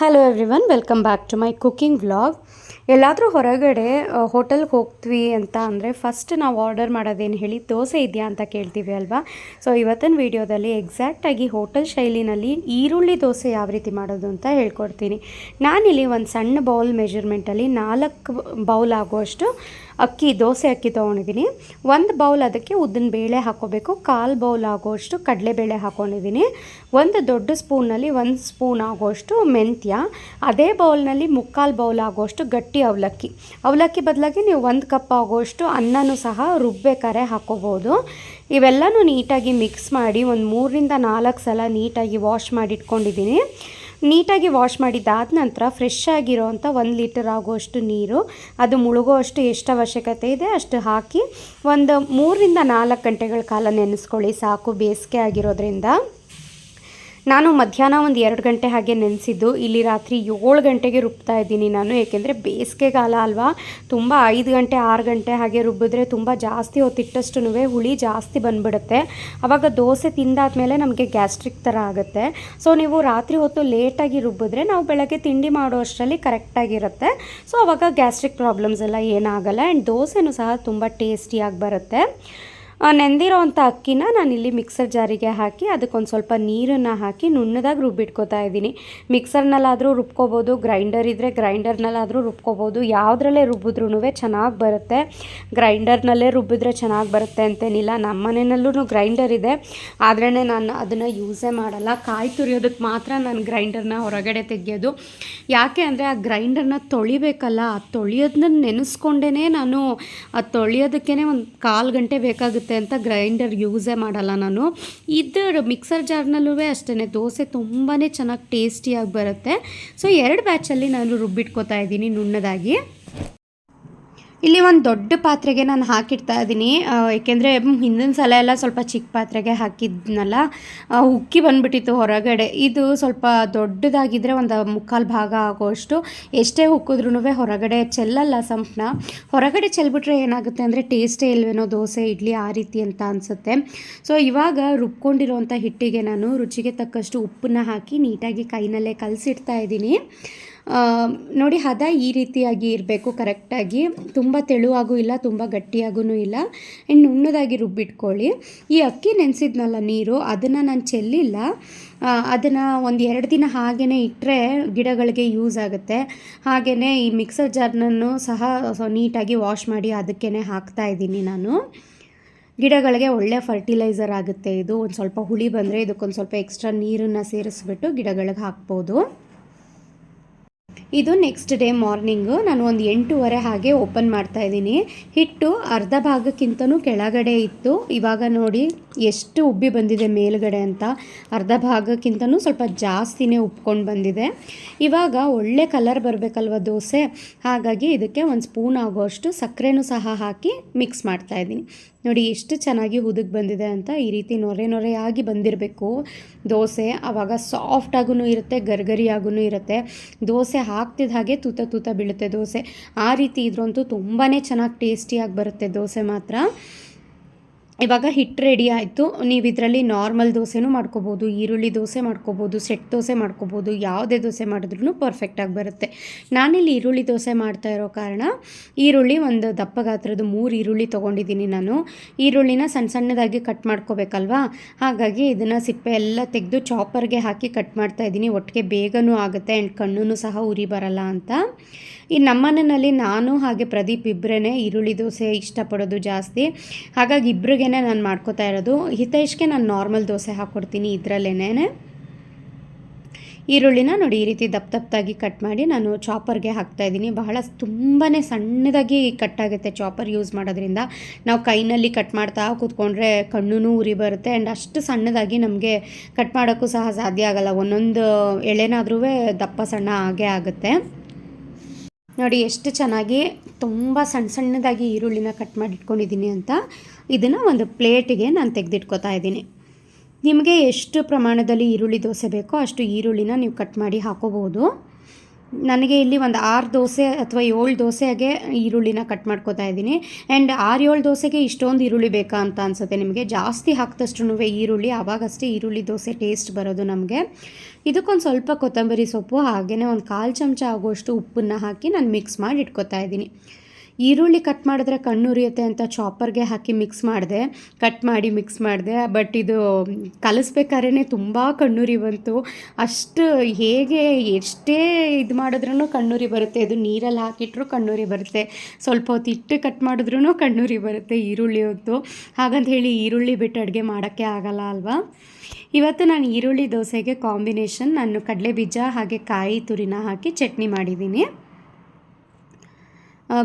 Hello everyone welcome back to my cooking vlog ಎಲ್ಲಾದರೂ ಹೊರಗಡೆ ಹೋಟೆಲ್ಗೆ ಹೋಗ್ತೀವಿ ಅಂತ ಅಂದರೆ ಫಸ್ಟ್ ನಾವು ಆರ್ಡರ್ ಮಾಡೋದೇನು ಹೇಳಿ ದೋಸೆ ಇದೆಯಾ ಅಂತ ಕೇಳ್ತೀವಿ ಅಲ್ವಾ? ಸೊ ಇವತ್ತಿನ ವಿಡಿಯೋದಲ್ಲಿ ಎಕ್ಸಾಕ್ಟಾಗಿ ಹೋಟೆಲ್ ಶೈಲಿನಲ್ಲಿ ಈರುಳ್ಳಿ ದೋಸೆ ಯಾವ ರೀತಿ ಮಾಡೋದು ಅಂತ ಹೇಳ್ಕೊಡ್ತೀನಿ. ನಾನಿಲ್ಲಿ ಒಂದು ಸಣ್ಣ ಬೌಲ್ ಮೆಜರ್ಮೆಂಟಲ್ಲಿ ನಾಲ್ಕು ಬೌಲ್ ಆಗುವಷ್ಟು ಅಕ್ಕಿ, ದೋಸೆ ಅಕ್ಕಿ ತೊಗೊಂಡಿದ್ದೀನಿ. ಒಂದು ಬೌಲ್ ಅದಕ್ಕೆ ಉದ್ದಿನ ಬೇಳೆ ಹಾಕೋಬೇಕು ಕಾಲು ಬೌಲ್ ಆಗೋಷ್ಟು ಕಡಲೆಬೇಳೆ ಹಾಕೊಂಡಿದ್ದೀನಿ. ಒಂದು ದೊಡ್ಡ ಸ್ಪೂನಲ್ಲಿ ಒಂದು ಸ್ಪೂನ್ ಆಗೋಷ್ಟು ಮೆಂತ್ಯ. ಅದೇ ಬೌಲ್ನಲ್ಲಿ ಮುಕ್ಕಾಲು ಬೌಲ್ ಆಗೋಷ್ಟು ಗಟ್ಟಿ ಅವಲಕ್ಕಿ. ಅವಲಕ್ಕಿ ಬದಲಾಗಿ ನೀವು ಒಂದು ಕಪ್ ಆಗೋಷ್ಟು ಅನ್ನನೂ ಸಹ ರುಬ್ಬೇಕಾರೆ ಹಾಕೋಬೋದು ಇವೆಲ್ಲನೂ ನೀಟಾಗಿ ಮಿಕ್ಸ್ ಮಾಡಿ ಒಂದು ಮೂರರಿಂದ ನಾಲ್ಕು ಸಲ ನೀಟಾಗಿ ವಾಶ್ ಮಾಡಿ ಇಟ್ಕೊಂಡಿದ್ದೀನಿ ನೀಟಾಗಿ ವಾಶ್ ಮಾಡಿದ್ದಾದ ನಂತರ ಫ್ರೆಶ್ ಆಗಿರೋವಂಥ ಒಂದು ಲೀಟರ್ ಆಗುವಷ್ಟು ನೀರು, ಅದು ಮುಳುಗುವಷ್ಟು ಎಷ್ಟು ಅವಶ್ಯಕತೆ ಇದೆ ಅಷ್ಟು ಹಾಕಿ, ಒಂದು ಮೂರರಿಂದ ನಾಲ್ಕು ಗಂಟೆಗಳ ಕಾಲ ನೆನೆಸ್ಕೊಳ್ಳಿ, ಸಾಕು ಬೇಸಿಗೆ ಆಗಿರೋದ್ರಿಂದ. ನಾನು ಮಧ್ಯಾಹ್ನ ಒಂದು ಎರಡು ಗಂಟೆ ಹಾಗೆ ನೆನೆಸಿದ್ದು, ಇಲ್ಲಿ ರಾತ್ರಿ ಏಳು ಗಂಟೆಗೆ ರುಬ್ತಾ ಇದ್ದೀನಿ ನಾನು, ಏಕೆಂದರೆ ಬೇಸಿಗೆಗಾಲ ಅಲ್ವಾ? ತುಂಬ ಐದು ಗಂಟೆ, ಆರು ಗಂಟೆ ಹಾಗೆ ರುಬ್ಬಿದ್ರೆ ತುಂಬ ಜಾಸ್ತಿ ಹೊತ್ತಿಟ್ಟಷ್ಟು ಹುಳಿ ಜಾಸ್ತಿ ಬಂದುಬಿಡುತ್ತೆ. ಆವಾಗ ದೋಸೆ ತಿಂದಾದ್ಮೇಲೆ ನಮಗೆ ಗ್ಯಾಸ್ಟ್ರಿಕ್ ಥರ ಆಗುತ್ತೆ. ಸೊ ನೀವು ರಾತ್ರಿ ಹೊತ್ತು ಲೇಟಾಗಿ ರುಬ್ಬಿದ್ರೆ ನಾವು ಬೆಳಗ್ಗೆ ತಿಂಡಿ ಮಾಡೋ ಅಷ್ಟರಲ್ಲಿ ಕರೆಕ್ಟಾಗಿರುತ್ತೆ ಸೊ ಅವಾಗ ಗ್ಯಾಸ್ಟ್ರಿಕ್ ಪ್ರಾಬ್ಲಮ್ಸ್ ಎಲ್ಲ ಏನಾಗಲ್ಲ ಆ್ಯಂಡ್ ದೋಸೆನೂ ಸಹ ತುಂಬ ಟೇಸ್ಟಿಯಾಗಿ ಬರುತ್ತೆ. ನೆಂದಿರೋ ಅಂಥ ಅಕ್ಕಿನ ನಾನಿಲ್ಲಿ ಮಿಕ್ಸರ್ ಜಾರಿಗೆ ಹಾಕಿ ಅದಕ್ಕೊಂದು ಸ್ವಲ್ಪ ನೀರನ್ನು ಹಾಕಿ ನುಣ್ಣದಾಗಿ ರುಬ್ಬಿಟ್ಕೋತಾ ಇದ್ದೀನಿ. ಮಿಕ್ಸರ್ನಲ್ಲಾದರೂ ರುಬ್ಕೋಬೋದು ಗ್ರೈಂಡರ್ ಇದ್ದರೆ ಗ್ರೈಂಡರ್ನಲ್ಲಾದರೂ ರುಬ್ಕೋಬೋದು, ಯಾವುದ್ರಲ್ಲೇ ರುಬ್ಬಿದ್ರೂ ಚೆನ್ನಾಗಿ ಬರುತ್ತೆ. ಗ್ರೈಂಡರ್ನಲ್ಲೇ ರುಬ್ಬಿದ್ರೆ ಚೆನ್ನಾಗಿ ಬರುತ್ತೆ ಅಂತೇನಿಲ್ಲ. ನಮ್ಮ ಮನೆಯಲ್ಲೂ ಗ್ರೈಂಡರ್ ಇದೆ. ಆದ್ರೇ ನಾನು ಅದನ್ನು ಯೂಸೇ ಮಾಡಲ್ಲ. ಕಾಯಿ ತುರಿಯೋದಕ್ಕೆ ಮಾತ್ರ ನಾನು ಗ್ರೈಂಡರ್ನ ಹೊರಗಡೆ ತೆಗೆಯೋದು. ಯಾಕೆ ಅಂದರೆ ಆ ಗ್ರೈಂಡರ್ನ ತೊಳಿಬೇಕಲ್ಲ, ಆ ತೊಳೆಯೋದನ್ನ ನೆನೆಸ್ಕೊಂಡೇ ನಾನು ಆ ತೊಳೆಯೋದಕ್ಕೇ ಒಂದು ಕಾಲು ಗಂಟೆ ಬೇಕಾಗುತ್ತೆ. ಅಂತ ಗ್ರೈಂಡರ್ ಯೂಸೇ ಮಾಡಲ್ಲ ನಾನು. ಇದು ಮಿಕ್ಸರ್ ಜಾರ್ನಲ್ಲೂ ಅಷ್ಟೇ ದೋಸೆ ತುಂಬಾ ಚೆನ್ನಾಗಿ ಟೇಸ್ಟಿಯಾಗಿ ಬರುತ್ತೆ. ಸೊ ಎರಡು ಬ್ಯಾಚಲ್ಲಿ ನಾನು ರುಬ್ಬಿಟ್ಕೋತಾ ಇದ್ದೀನಿ ನುಣ್ಣದಾಗಿ. ಇಲ್ಲಿ ಒಂದು ದೊಡ್ಡ ಪಾತ್ರೆಗೆ ನಾನು ಹಾಕಿಡ್ತಾ ಇದ್ದೀನಿ ಏಕೆಂದರೆ ಹಿಂದಿನ ಸಲ ಎಲ್ಲ ಸ್ವಲ್ಪ ಚಿಕ್ಕ ಪಾತ್ರೆಗೆ ಹಾಕಿದ್ನಲ್ಲ ಉಕ್ಕಿ ಬಂದುಬಿಟ್ಟಿತ್ತು ಹೊರಗಡೆ. ಇದು ಸ್ವಲ್ಪ ದೊಡ್ಡದಾಗಿದ್ದರೆ ಒಂದು ಮುಕ್ಕಾಲು ಭಾಗ ಆಗೋಷ್ಟು ಎಷ್ಟೇ ಉಕ್ಕಿದ್ರೂ ಹೊರಗಡೆ ಚೆಲ್ಲಲ್ಲ ಸಂಪನ್ನ ಹೊರಗಡೆ ಚೆಲ್ಬಿಟ್ರೆ ಏನಾಗುತ್ತೆ ಅಂದರೆ ಟೇಸ್ಟೇ ಇಲ್ವೇನೋ ದೋಸೆ, ಇಡ್ಲಿ ಆ ರೀತಿ ಅಂತ ಅನಿಸುತ್ತೆ. ಸೊ ಇವಾಗ ರುಬ್ಕೊಂಡಿರೋಂಥ ಹಿಟ್ಟಿಗೆ ನಾನು ರುಚಿಗೆ ತಕ್ಕಷ್ಟು ಉಪ್ಪನ್ನ ಹಾಕಿ ನೀಟಾಗಿ ಕೈನಲ್ಲೇ ಕಲಸಿಡ್ತಾ ಇದ್ದೀನಿ ನೋಡಿ, ಹದ ಈ ರೀತಿಯಾಗಿ ಇರಬೇಕು, ಕರೆಕ್ಟಾಗಿ. ತುಂಬ ತೆಳುವಾಗೂ ಇಲ್ಲ, ತುಂಬ ಗಟ್ಟಿಯಾಗೂ ಇಲ್ಲ. ಇನ್ನು ನುಣ್ಣದಾಗಿ ರುಬ್ಬಿಟ್ಕೊಳ್ಳಿ. ಈ ಅಕ್ಕಿ ನೆನೆಸಿದ್ನಲ್ಲ ನೀರು, ಅದನ್ನು ನಾನು ಚೆಲ್ಲಿಲ್ಲ. ಅದನ್ನು ಒಂದು ಎರಡು ದಿನ ಹಾಗೇ ಇಟ್ಟರೆ ಗಿಡಗಳಿಗೆ ಯೂಸ್ ಆಗುತ್ತೆ. ಹಾಗೆಯೇ ಈ ಮಿಕ್ಸರ್ ಜಾರ್ನನ್ನು ಸಹ ನೀಟಾಗಿ ವಾಶ್ ಮಾಡಿ ಅದಕ್ಕೇ ಹಾಕ್ತಾ ಇದ್ದೀನಿ ನಾನು. ಗಿಡಗಳಿಗೆ ಒಳ್ಳೆ ಫರ್ಟಿಲೈಸರ್ ಆಗುತ್ತೆ ಇದು. ಒಂದು ಸ್ವಲ್ಪ ಹುಳಿ ಬಂದರೆ ಇದಕ್ಕೊಂದು ಸ್ವಲ್ಪ ಎಕ್ಸ್ಟ್ರಾ ನೀರನ್ನು ಸೇರಿಸ್ಬಿಟ್ಟು ಗಿಡಗಳಿಗೆ ಹಾಕ್ಬೋದು. ಇದು ನೆಕ್ಸ್ಟ್ ಡೇ ಮಾರ್ನಿಂಗು ನಾನು ಒಂದು ಎಂಟೂವರೆ ಹಾಗೆ ಓಪನ್ ಮಾಡ್ತಾ ಇದ್ದೀನಿ. ಹಿಟ್ಟು ಅರ್ಧ ಭಾಗಕ್ಕಿಂತನೂ ಕೆಳಗಡೆ ಇತ್ತು. ಇವಾಗ ನೋಡಿ ಎಷ್ಟು ಉಬ್ಬಿ ಬಂದಿದೆ ಮೇಲುಗಡೆ ಅಂತ. ಅರ್ಧ ಭಾಗಕ್ಕಿಂತನೂ ಸ್ವಲ್ಪ ಜಾಸ್ತಿನೇ ಉಪ್ಕೊಂಡು ಬಂದಿದೆ. ಇವಾಗ ಒಳ್ಳೆ ಕಲರ್ ಬರಬೇಕಲ್ವ ದೋಸೆ? ಹಾಗಾಗಿ ಇದಕ್ಕೆ ಒಂದು ಸ್ಪೂನ್ ಆಗೋಷ್ಟು ಸಕ್ಕರೆನೂ ಸಹ ಹಾಕಿ ಮಿಕ್ಸ್ ಮಾಡ್ತಾ ಇದ್ದೀನಿ. ನೋಡಿ ಎಷ್ಟು ಚೆನ್ನಾಗಿ ಹುದುಗ್ ಬಂದಿದೆ ಅಂತ. ಈ ರೀತಿ ನೊರೆ ನೊರೆಯಾಗಿ ಬಂದಿರಬೇಕು ದೋಸೆ. ಆವಾಗ ಸಾಫ್ಟಾಗೂ ಇರುತ್ತೆ ಗರ್ಗರಿಯಾಗೂ ಇರುತ್ತೆ. ದೋಸೆ ಹಾಕ್ತಿದ್ದ ಹಾಗೆ ತೂತ ತೂತ ಬೀಳುತ್ತೆ ದೋಸೆ. ಆ ರೀತಿ ಇದ್ರಂತೂ ತುಂಬಾ ಚೆನ್ನಾಗಿ ಟೇಸ್ಟಿಯಾಗಿ ಬರುತ್ತೆ ದೋಸೆ ಮಾತ್ರ. ಇವಾಗ ಹಿಟ್ಟು ರೆಡಿ ಆಯಿತು. ನೀವು ಇದರಲ್ಲಿ ನಾರ್ಮಲ್ ದೋಸೆನೂ ಮಾಡ್ಕೋಬೋದು, ಈರುಳ್ಳಿ ದೋಸೆ ಮಾಡ್ಕೋಬೋದು, ಸೆಟ್ ದೋಸೆ ಮಾಡ್ಕೋಬೋದು, ಯಾವುದೇ ದೋಸೆ ಮಾಡಿದ್ರೂ ಪರ್ಫೆಕ್ಟಾಗಿ ಬರುತ್ತೆ. ನಾನಿಲ್ಲಿ ಈರುಳ್ಳಿ ದೋಸೆ ಮಾಡ್ತಾ ಇರೋ ಕಾರಣ ಈರುಳ್ಳಿ ಒಂದು ದಪ್ಪ ಗಾತ್ರದ ಮೂರು ಈರುಳ್ಳಿ ತೊಗೊಂಡಿದ್ದೀನಿ ನಾನು. ಈರುಳ್ಳಿನ ಸಣ್ಣ ಸಣ್ಣದಾಗಿ ಕಟ್ ಮಾಡ್ಕೋಬೇಕಲ್ವಾ? ಹಾಗಾಗಿ ಇದನ್ನು ಸಿಪ್ಪೆ ಎಲ್ಲ ತೆಗೆದು ಚಾಪರ್ಗೆ ಹಾಕಿ ಕಟ್ ಮಾಡ್ತಾ ಇದ್ದೀನಿ. ಒಟ್ಟಿಗೆ ಬೇಗನೂ ಆಗುತ್ತೆ ಆ್ಯಂಡ್ ಕಣ್ಣೂ ಸಹ ಉರಿ ಬರಲ್ಲ ಅಂತ. ಈ ನಮ್ಮನೆಯಲ್ಲಿ ನಾನು ಹಾಗೆ ಪ್ರದೀಪ್ ಇಬ್ಬರೇ ಈರುಳ್ಳಿ ದೋಸೆ ಇಷ್ಟಪಡೋದು ಜಾಸ್ತಿ. ಹಾಗಾಗಿ ಇಬ್ಬರಿಗೆ ನಾನು ಮಾಡ್ಕೋತಾ ಇರೋದು. ಹಿತೈಷ್ಗೆ ನಾನು ನಾರ್ಮಲ್ ದೋಸೆ ಹಾಕ್ಕೊಡ್ತೀನಿ ಇದರಲ್ಲೇನೆ. ಈರುಳ್ಳಿನ ನೋಡಿ ಈ ರೀತಿ ದಪ್ಪ ದಪ್ಪದಾಗಿ ಕಟ್ ಮಾಡಿ ನಾನು ಚಾಪರ್ಗೆ ಹಾಕ್ತಾಯಿದ್ದೀನಿ ಬಹಳ ತುಂಬಾ ಸಣ್ಣದಾಗಿ ಕಟ್ ಆಗುತ್ತೆ ಚಾಪರ್ ಯೂಸ್ ಮಾಡೋದ್ರಿಂದ. ನಾವು ಕೈನಲ್ಲಿ ಕಟ್ ಮಾಡ್ತಾ ಕೂತ್ಕೊಂಡ್ರೆ ಕಣ್ಣು ಉರಿ ಬರುತ್ತೆ. ಆ್ಯಂಡ್ ಅಷ್ಟು ಸಣ್ಣದಾಗಿ ನಮಗೆ ಕಟ್ ಮಾಡೋಕ್ಕೂ ಸಹ ಸಾಧ್ಯ ಆಗಲ್ಲ. ಒಂದೊಂದು ಎಳೆನಾದ್ರೂ ದಪ್ಪ ಸಣ್ಣ ಆಗೇ ಆಗುತ್ತೆ. ನೋಡಿ, ಎಷ್ಟು ಚೆನ್ನಾಗಿ ತುಂಬ ಸಣ್ಣ ಸಣ್ಣದಾಗಿ ಈರುಳ್ಳಿನ ಕಟ್ ಮಾಡಿ ಇಟ್ಕೊಂಡಿದ್ದೀನಿ ಅಂತ ಇದನ್ನು ಒಂದು ಪ್ಲೇಟಿಗೆ ನಾನು ತೆಗೆದಿಟ್ಕೋತಾ ಇದ್ದೀನಿ. ನಿಮಗೆ ಎಷ್ಟು ಪ್ರಮಾಣದಲ್ಲಿ ಈರುಳ್ಳಿ ದೋಸೆ ಬೇಕೋ ಅಷ್ಟು ಈರುಳ್ಳಿನ ನೀವು ಕಟ್ ಮಾಡಿ ಹಾಕೋಬೋದು ನನಗೆ ಇಲ್ಲಿ ಒಂದು ಆರು ದೋಸೆ ಅಥವಾ ಏಳು ದೋಸೆಗೆ ಈರುಳ್ಳಿನ ಕಟ್ ಮಾಡ್ಕೋತಾ ಇದ್ದೀನಿ. ಆ್ಯಂಡ್ ಆರು ಏಳು ದೋಸೆಗೆ ಇಷ್ಟೊಂದು ಈರುಳ್ಳಿ ಬೇಕಾ ಅಂತ ಅನ್ಸುತ್ತೆ ನಿಮಗೆ. ಜಾಸ್ತಿ ಹಾಕಿದಷ್ಟು ಈರುಳ್ಳಿ, ಆವಾಗಷ್ಟೇ ಈರುಳ್ಳಿ ದೋಸೆ ಟೇಸ್ಟ್ ಬರೋದು ನಮಗೆ. ಇದಕ್ಕೊಂದು ಸ್ವಲ್ಪ ಕೊತ್ತಂಬರಿ ಸೊಪ್ಪು ಹಾಗೆಯೇ ಒಂದು ಕಾಲು ಚಮಚ ಆಗುವಷ್ಟು ಉಪ್ಪನ್ನು ಹಾಕಿ ನಾನು ಮಿಕ್ಸ್ ಮಾಡಿ ಇಟ್ಕೋತಾ ಇದ್ದೀನಿ. ಈರುಳ್ಳಿ ಕಟ್ ಮಾಡಿದ್ರೆ ಕಣ್ಣುರಿಯುತ್ತೆ ಅಂತ ಚಾಪರ್ಗೆ ಹಾಕಿ ಮಿಕ್ಸ್ ಮಾಡಿದೆ. ಕಟ್ ಮಾಡಿ ಮಿಕ್ಸ್ ಮಾಡಿದೆ. ಬಟ್ ಇದು ಕಲಿಸ್ಬೇಕಾದ್ರೆ ತುಂಬ ಕಣ್ಣುರಿ ಬಂತು. ಅಷ್ಟು ಹೇಗೆ ಎಷ್ಟೇ ಇದು ಮಾಡಿದ್ರೂ ಕಣ್ಣುರಿ ಬರುತ್ತೆ. ಇದು ನೀರಲ್ಲಿ ಹಾಕಿಟ್ರು ಕಣ್ಣುರಿ ಬರುತ್ತೆ. ಸ್ವಲ್ಪ ಹೊತ್ತು ಇಟ್ಟು ಕಟ್ ಮಾಡಿದ್ರೂ ಕಣ್ಣುರಿ ಬರುತ್ತೆ ಈರುಳ್ಳಿ ಹೊತ್ತು. ಹಾಗಂತ ಹೇಳಿ ಈರುಳ್ಳಿ ಬಿಟ್ಟು ಅಡುಗೆ ಮಾಡೋಕ್ಕೆ ಆಗಲ್ಲ ಅಲ್ವಾ? ಇವತ್ತು ನಾನು ಈರುಳ್ಳಿ ದೋಸೆಗೆ ಕಾಂಬಿನೇಷನ್ ನಾನು ಕಡಲೆ ಬೀಜ ಹಾಗೆ ಕಾಯಿ ತುರಿನ ಹಾಕಿ ಚಟ್ನಿ ಮಾಡಿದ್ದೀನಿ.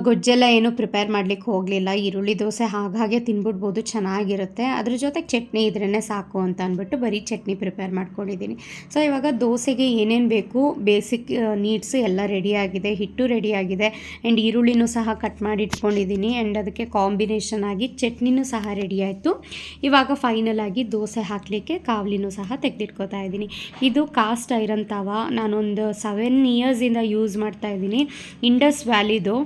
ಗೊಜ್ಜೆಲ್ಲ ಏನು ಪ್ರಿಪೇರ್ ಮಾಡಲಿಕ್ಕೆ ಹೋಗಲಿಲ್ಲ. ಈರುಳ್ಳಿ ದೋಸೆ ಹಾಗಾಗೆ ತಿನ್ಬಿಡ್ಬೋದು, ಚೆನ್ನಾಗಿರುತ್ತೆ. ಅದ್ರ ಜೊತೆಗೆ ಚಟ್ನಿ ಇದ್ರೇ ಸಾಕು ಅಂತ ಅಂದ್ಬಿಟ್ಟು ಬರೀ ಚಟ್ನಿ ಪ್ರಿಪೇರ್ ಮಾಡ್ಕೊಂಡಿದ್ದೀನಿ. ಸೊ ಇವಾಗ ದೋಸೆಗೆ ಏನೇನು ಬೇಕು, ಬೇಸಿಕ್ ನೀಡ್ಸ್ ಎಲ್ಲ ರೆಡಿಯಾಗಿದೆ, ಹಿಟ್ಟು ರೆಡಿಯಾಗಿದೆ. ಆ್ಯಂಡ್ ಈರುಳ್ಳಿನೂ ಸಹ ಕಟ್ ಮಾಡಿ ಇಟ್ಕೊಂಡಿದ್ದೀನಿ ಆ್ಯಂಡ್ ಅದಕ್ಕೆ ಕಾಂಬಿನೇಷನ್ ಆಗಿ ಚಟ್ನಿನೂ ಸಹ ರೆಡಿ ಆಯಿತು. ಇವಾಗ ಫೈನಲ್ ಆಗಿ ದೋಸೆ ಹಾಕಲಿಕ್ಕೆ ಕಾವಲಿನೂ ಸಹ ತೆಗೆದಿಟ್ಕೋತಾ ಇದ್ದೀನಿ. ಇದು ಕಾಸ್ಟ್ ಐರನ್ ತವ. ನಾನೊಂದು ಸೆವೆನ್ ಇಯರ್ಸಿಂದ ಯೂಸ್ ಮಾಡ್ತಾ ಇದ್ದೀನಿ. ಇಂಡಸ್ ವ್ಯಾಲಿದು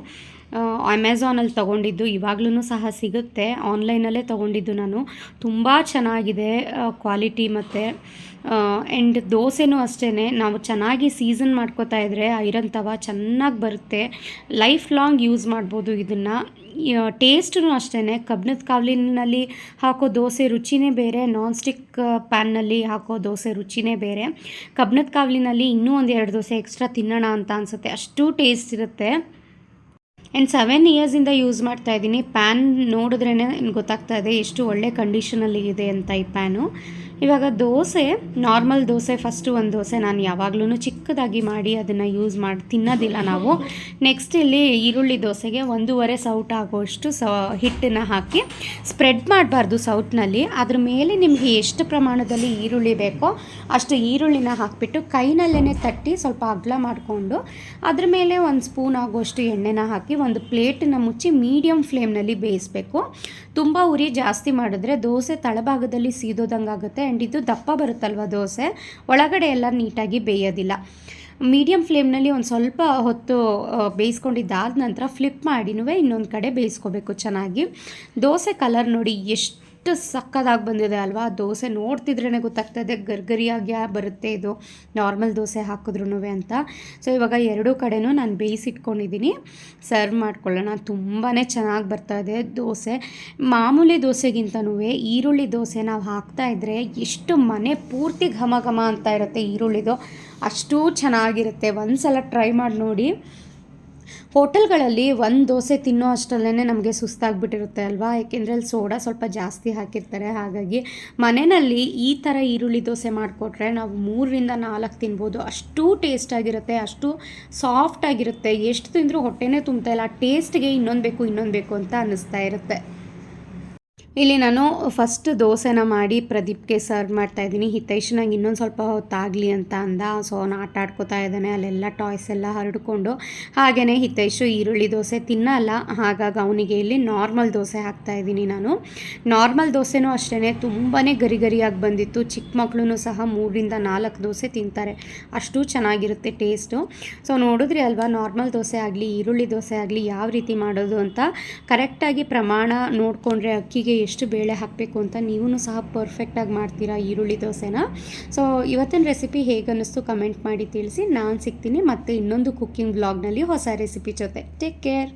ಅಮೆಝಾನಲ್ಲಿ ತೊಗೊಂಡಿದ್ದು ಇವಾಗ್ಲೂ ಸಹ ಸಿಗುತ್ತೆ. ಆನ್ಲೈನಲ್ಲೇ ತೊಗೊಂಡಿದ್ದು ನಾನು. ತುಂಬ ಚೆನ್ನಾಗಿದೆ ಕ್ವಾಲಿಟಿ ಮತ್ತು ಆ್ಯಂಡ್ ದೋಸೆನೂ ಅಷ್ಟೇ ನಾವು ಚೆನ್ನಾಗಿ ಸೀಸನ್ ಮಾಡ್ಕೋತಾ ಇದ್ದರೆ ಐರನ್ ತವ ಚೆನ್ನಾಗಿ ಬರುತ್ತೆ. ಲೈಫ್ ಲಾಂಗ್ ಯೂಸ್ ಮಾಡ್ಬೋದು ಇದನ್ನು. ಟೇಸ್ಟೂ ಅಷ್ಟೇ ಕಬ್ಬಿಣದ ಕಾವಲಿನಲ್ಲಿ ಹಾಕೋ ದೋಸೆ ರುಚಿನೇ ಬೇರೆ. ನಾನ್ ಸ್ಟಿಕ್ ಪ್ಯಾನ್ನಲ್ಲಿ ಹಾಕೋ ದೋಸೆ ರುಚಿನೇ ಬೇರೆ. ಕಬ್ಬಿಣದ ಕಾವಲಿನಲ್ಲಿ ಇನ್ನೂ ಒಂದು ಎರಡು ದೋಸೆ ಎಕ್ಸ್ಟ್ರಾ ತಿನ್ನೋಣ ಅಂತ ಅನಿಸುತ್ತೆ. ಅಷ್ಟು ಟೇಸ್ಟ್ ಇರುತ್ತೆ. ಆ್ಯಂಡ್ ಸೆವೆನ್ ಇಯರ್ಸಿಂದ ಯೂಸ್ ಮಾಡ್ತಾ ಇದ್ದೀನಿ. ಪ್ಯಾನ್ ನೋಡಿದ್ರೇ ಗೊತ್ತಾಗ್ತಾ ಇದೆ ಎಷ್ಟು ಒಳ್ಳೆ ಕಂಡೀಷನಲ್ಲಿ ಇದೆ ಅಂತ ಈ ಪ್ಯಾನು ಇವಾಗ ದೋಸೆ ನಾರ್ಮಲ್ ದೋಸೆ ಫಸ್ಟು ಒಂದು ದೋಸೆ ನಾನು ಯಾವಾಗಲೂ ಚಿಕ್ಕದಾಗಿ ಮಾಡಿ ಅದನ್ನು ಯೂಸ್ ಮಾಡಿ, ತಿನ್ನೋದಿಲ್ಲ ನಾವು. ನೆಕ್ಸ್ಟ್ ಇಲ್ಲಿ ಈರುಳ್ಳಿ ದೋಸೆಗೆ ಒಂದೂವರೆ ಸೌಟ್ ಆಗೋಷ್ಟು ಸ, ಹಿಟ್ಟನ್ನು ಹಾಕಿ ಸ್ಪ್ರೆಡ್ ಮಾಡಬಾರ್ದು ಸೌಟ್ನಲ್ಲಿ. ಅದ್ರ ಮೇಲೆ ನಿಮಗೆ ಎಷ್ಟು ಪ್ರಮಾಣದಲ್ಲಿ ಈರುಳ್ಳಿ ಬೇಕೋ ಅಷ್ಟು ಈರುಳ್ಳಿನ ಹಾಕಿಬಿಟ್ಟು ಕೈನಲ್ಲೇ ತಟ್ಟಿ ಸ್ವಲ್ಪ ಅಗಲ ಮಾಡಿಕೊಂಡು ಅದ್ರ ಮೇಲೆ ಒಂದು ಸ್ಪೂನ್ ಆಗೋಷ್ಟು ಎಣ್ಣೆನ ಹಾಕಿ ಒಂದು ಪ್ಲೇಟನ್ನ ಮುಚ್ಚಿ ಮೀಡಿಯಮ್ ಫ್ಲೇಮ್ನಲ್ಲಿ ಬೇಯಿಸಬೇಕು. ತುಂಬ ಉರಿ ಜಾಸ್ತಿ ಮಾಡಿದ್ರೆ ದೋಸೆ ತಳಭಾಗದಲ್ಲಿ ಸೀದೋದಂಗಾಗುತ್ತೆ. ಆ್ಯಂಡ್ ದಪ್ಪ ಬರುತ್ತಲ್ವ ದೋಸೆ? ಒಳಗಡೆ ಎಲ್ಲ ನೀಟಾಗಿ ಬೇಯೋದಿಲ್ಲ. ಮೀಡಿಯಮ್ ಫ್ಲೇಮ್ನಲ್ಲಿ ಒಂದು ಸ್ವಲ್ಪ ಹೊತ್ತು ಬೇಯಿಸ್ಕೊಂಡಿದ್ದಾದ ನಂತರ ಫ್ಲಿಪ್ ಮಾಡಿನೂ ಇನ್ನೊಂದು ಕಡೆ ಬೇಯಿಸ್ಕೋಬೇಕು ಚೆನ್ನಾಗಿ. ದೋಸೆ ಕಲರ್ ನೋಡಿ ಎಷ್ಟು ಎಷ್ಟು ಸಕ್ಕದಾಗಿ ಬಂದಿದೆ ಅಲ್ವಾ? ದೋಸೆ ನೋಡ್ತಿದ್ರೇ ಗೊತ್ತಾಗ್ತದೆ, ಗರ್ಗರಿಯಾಗಿ ಬರುತ್ತೆ ಇದು, ನಾರ್ಮಲ್ ದೋಸೆ ಹಾಕಿದ್ರೂ ಅಂತ. ಸೊ ಇವಾಗ ಎರಡೂ ಕಡೆನೂ ನಾನು ಬೇಯಿಸಿಟ್ಕೊಂಡಿದ್ದೀನಿ ಸರ್ವ್ ಮಾಡ್ಕೊಳ್ಳೋಣ. ತುಂಬಾ ಚೆನ್ನಾಗಿ ಬರ್ತಾ ಇದೆ ದೋಸೆ. ಮಾಮೂಲಿ ದೋಸೆಗಿಂತನೂ ಈರುಳ್ಳಿ ದೋಸೆ ನಾವು ಹಾಕ್ತಾ ಇದ್ದರೆ ಎಷ್ಟು ಮನೆ ಪೂರ್ತಿ ಘಮ ಘಮ ಅಂತ ಇರುತ್ತೆ ಈರುಳ್ಳಿದು. ಅಷ್ಟೂ ಚೆನ್ನಾಗಿರುತ್ತೆ. ಒಂದು ಸಲ ಟ್ರೈ ಮಾಡಿ ನೋಡಿ. ಹೋಟೆಲ್ಗಳಲ್ಲಿ ಒಂದು ದೋಸೆ ತಿನ್ನೋ ಅಷ್ಟರಲ್ಲೇ ನಮಗೆ ಸುಸ್ತಾಗ್ಬಿಟ್ಟಿರುತ್ತೆ ಅಲ್ವಾ? ಏಕೆಂದರೆ ಅಲ್ಲಿ ಸೋಡಾ ಸ್ವಲ್ಪ ಜಾಸ್ತಿ ಹಾಕಿರ್ತಾರೆ. ಹಾಗಾಗಿ ಮನೆಯಲ್ಲಿ ಈ ಥರ ಈರುಳ್ಳಿ ದೋಸೆ ಮಾಡಿಕೊಟ್ರೆ ನಾವು ಮೂರರಿಂದ ನಾಲ್ಕು ತಿನ್ಬೋದು. ಅಷ್ಟು ಟೇಸ್ಟಾಗಿರುತ್ತೆ ಅಷ್ಟು ಸಾಫ್ಟಾಗಿರುತ್ತೆ ಎಷ್ಟು ತಿಂದರೂ ಹೊಟ್ಟೆನೇ ತುಂಬ್ತಾ ಇಲ್ಲ. ಟೇಸ್ಟ್ಗೆ ಇನ್ನೊಂದು ಬೇಕು ಇನ್ನೊಂದು ಬೇಕು ಅಂತ ಅನ್ನಿಸ್ತಾ ಇರುತ್ತೆ. ಇಲ್ಲಿ ನಾನು ಫಸ್ಟ್ ದೋಸೆನ ಮಾಡಿ ಪ್ರದೀಪ್ಗೆ ಸರ್ವ್ ಮಾಡ್ತಾ ಇದ್ದೀನಿ. ಹಿತೈಷ್ ನಂಗೆ ಇನ್ನೊಂದು ಸ್ವಲ್ಪ ಹೊತ್ತಾಗಲಿ ಅಂತ ಅಂದ. ಸೊ ಅವನು ಆಟ ಆಡ್ಕೋತಾ ಇದ್ದಾನೆ. ಅಲ್ಲೆಲ್ಲ ಟಾಯ್ಸ್ ಎಲ್ಲ ಹರಡ್ಕೊಂಡು. ಹಾಗೆಯೇ ಹಿತೈಷು ಈರುಳ್ಳಿ ದೋಸೆ ತಿನ್ನಲ್ಲ. ಹಾಗಾಗಿ ಅವನಿಗೆ ಇಲ್ಲಿ ನಾರ್ಮಲ್ ದೋಸೆ ಹಾಕ್ತಾ ಇದ್ದೀನಿ ನಾನು. ನಾರ್ಮಲ್ ದೋಸೆನೂ ಅಷ್ಟೇ ತುಂಬಾ ಗರಿ ಗರಿಯಾಗಿ ಬಂದಿತ್ತು. ಚಿಕ್ಕ ಮಕ್ಕಳು ಸಹ ಮೂರರಿಂದ ನಾಲ್ಕು ದೋಸೆ ತಿಂತಾರೆ. ಅಷ್ಟು ಚೆನ್ನಾಗಿರುತ್ತೆ ಟೇಸ್ಟು ಸೊ ನೋಡಿದ್ರಿ ಅಲ್ವಾ ನಾರ್ಮಲ್ ದೋಸೆ ಆಗಲಿ, ಈರುಳ್ಳಿ ದೋಸೆ ಆಗಲಿ, ಯಾವ ರೀತಿ ಮಾಡೋದು ಅಂತ. ಕರೆಕ್ಟಾಗಿ ಪ್ರಮಾಣ ನೋಡಿಕೊಂಡ್ರೆ ಅಕ್ಕಿಗೆ ಎಷ್ಟು ಬೇಳೆ ಹಾಕಬೇಕು ಅಂತ ನೀವು ಸಹ ಪರ್ಫೆಕ್ಟಾಗಿ ಮಾಡ್ತೀರಾ ಈರುಳ್ಳಿ ದೋಸೆನ. ಸೊ ಇವತ್ತಿನ ರೆಸಿಪಿ ಹೇಗೆ ಅನ್ನಿಸ್ತು ಕಮೆಂಟ್ ಮಾಡಿ ತಿಳಿಸಿ. ನಾನು ಸಿಗ್ತೀನಿ ಮತ್ತು ಇನ್ನೊಂದು ಕುಕ್ಕಿಂಗ್ ವ್ಲಾಗ್ನಲ್ಲಿ ಹೊಸ ರೆಸಿಪಿ ಜೊತೆ. Take care